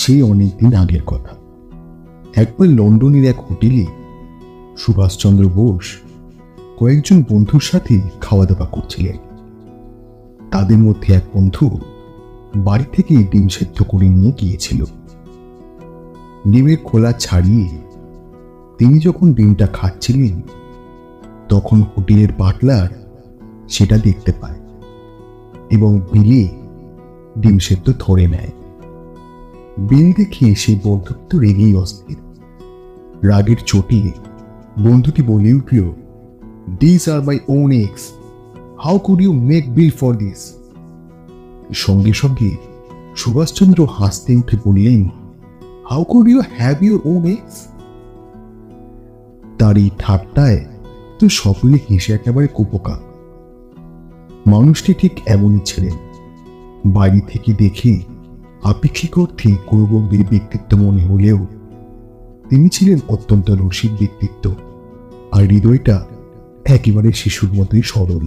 সেই অনেকদিন আগের কথা। একবার লন্ডনের এক হোটেলে সুভাষচন্দ্র বোস কয়েকজন বন্ধুর সাথে খাওয়া দাওয়া করছিলেন। তাদের মধ্যে এক বন্ধু বাড়ি থেকে ডিম সেদ্ধ করে নিয়ে গিয়েছিল। ডিমের খোলা ছাড়িয়ে তিনি যখন ডিমটা খাচ্ছিলেন, তখন হোটেলের বাটলার সেটা দেখতে পায় এবং বিলে ডিম সেদ্ধ ধরে নেয়। বিল দেখে সেই বন্ধুত্ব রেগেই অস্থির। রাগের চোটে বন্ধুটি বলে উঠল this are my own axe how could you make bill for this সঙ্গে সঙ্গে সুভাষচন্দ্র হাসতে উঠে বললেন how could you have your own axe তার এই ঠাট্টায় তো সকলে হেসে একেবারে কুপোকা। মানুষটি ঠিক এমনই ছিলেন। বাড়ি থেকে দেখে আপেক্ষিক অর্থে গৌরবঙ্গের ব্যক্তিত্ব মনে হলেও তিনি ছিলেন অত্যন্ত রসিক ব্যক্তিত্ব, আর হৃদয়টা একেবারে শিশুর মতোই সরল।